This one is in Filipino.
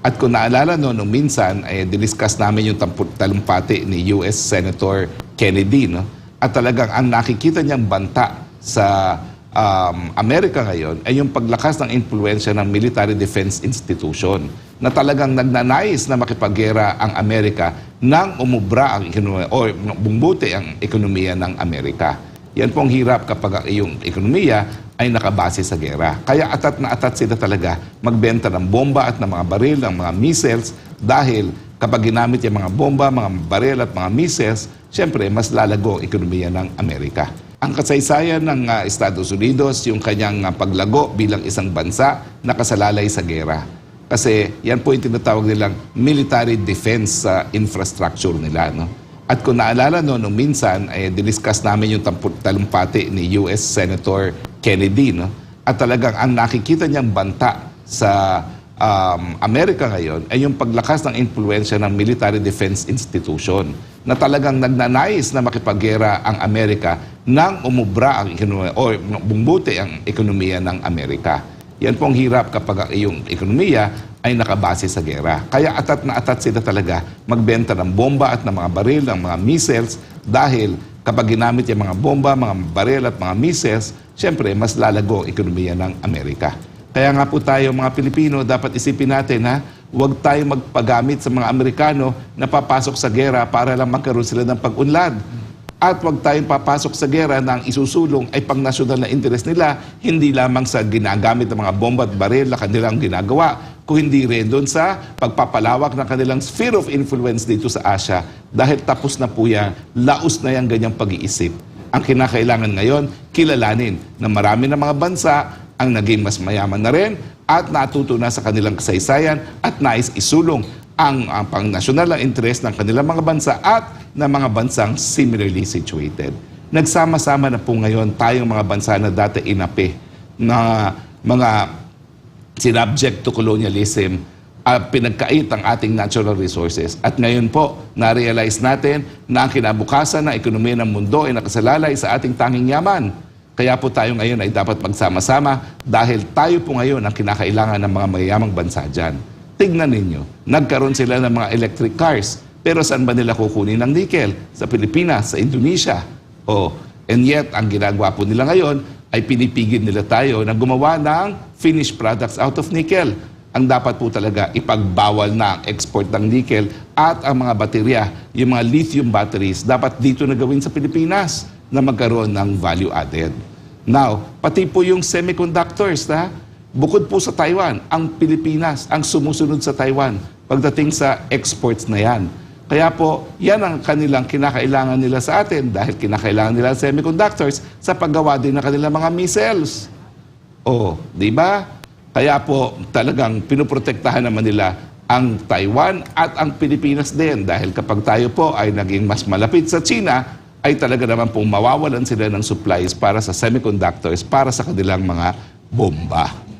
At kung naalala no, nung minsan, ay diniscuss namin yung talumpati ni US Senator Kennedy. No? At talagang ang nakikita niyang banta sa um, Amerika ngayon ay yung paglakas ng impluensya ng Military Defense Institution na talagang nagnanais na makipaggera ang Amerika nang umubra ang ekonomiya o bumbuti ang ekonomiya ng Amerika. Yan pong hirap kapag ang iyong ekonomiya ay nakabase sa gera. Kaya atat na atat sila talaga magbenta ng bomba at ng mga baril, ng mga missiles dahil kapag ginamit yung mga bomba, mga baril at mga missiles, syempre mas lalago ang ekonomiya ng Amerika. Ang kasaysayan ng ah, Estados Unidos, yung kanyang ah, paglago bilang isang bansa na kasalalay sa gera. Kasi yan po yung tinatawag nilang military defense ah, infrastructure nila. No? At kung naalala no, nung minsan, ay diniscuss namin yung talumpati ni US Senator Kennedy. No? At talagang ang nakikita niyang banta sa um, Amerika ngayon ay yung paglakas ng impluensya ng Military Defense Institution na talagang nagnanais na makipaggera ang Amerika nang umubra ang ekonomiya o bumbuti ang ekonomiya ng Amerika. Yan pong hirap kapag ang iyong ekonomiya ay nakabase sa gera. Kaya atat na atat sila talaga magbenta ng bomba at ng mga baril, ng mga missiles dahil kapag ginamit yung mga bomba, mga baril at mga missiles, syempre mas lalago ang ekonomiya ng Amerika. Kaya nga po tayo mga Pilipino, dapat isipin natin ha, huwag tayo magpagamit sa mga Amerikano na papasok sa gera para lang magkaroon sila ng pag-unlad. At huwag tayong papasok sa gera na ang isusulong ay pang nasyonal na interest nila, hindi lamang sa ginagamit ng mga bomba at baril na kanilang ginagawa, kung hindi rin doon sa pagpapalawak ng kanilang sphere of influence dito sa Asia dahil tapos na po yan, laos na yan ganyang pag-iisip. Ang kinakailangan ngayon, kilalanin na marami ng mga bansa ang naging mas mayaman na rin at natuto na sa kanilang kasaysayan at nais isulong ang, ang pang-nasyonal na interest ng kanilang mga bansa at ng mga bansang similarly situated. Nagsama-sama na po ngayon tayong mga bansa na dati inapi na mga sinubject to colonialism uh, pinagkait ang ating natural resources. At ngayon po, na-realize natin na ang kinabukasan ng ekonomiya ng mundo ay nakasalalay sa ating tanging yaman. Kaya po tayo ngayon ay dapat magsama-sama dahil tayo po ngayon ang kinakailangan ng mga mayayamang bansa dyan. Tignan ninyo, nagkaroon sila ng mga electric cars. Pero saan ba nila kukunin ng nickel? Sa Pilipinas, sa Indonesia. Oh, and yet, ang ginagawa po nila ngayon ay pinipigil nila tayo na gumawa ng finished products out of nickel. Ang dapat po talaga ipagbawal na ang export ng nickel at ang mga baterya, yung mga lithium batteries, dapat dito na gawin sa Pilipinas na magkaroon ng value added. Now, pati po yung semiconductors, na bukod po sa Taiwan, ang Pilipinas ang sumusunod sa Taiwan pagdating sa exports na yan. Kaya po, yan ang kanilang kinakailangan nila sa atin dahil kinakailangan nila semiconductors sa paggawa din ng kanilang mga missiles. Oh, di ba? Kaya po talagang pinoprotektahan naman nila ang Taiwan at ang Pilipinas din dahil kapag tayo po ay naging mas malapit sa China, ay talaga naman pong mawawalan sila ng supplies para sa semiconductors para sa kanilang mga bomba.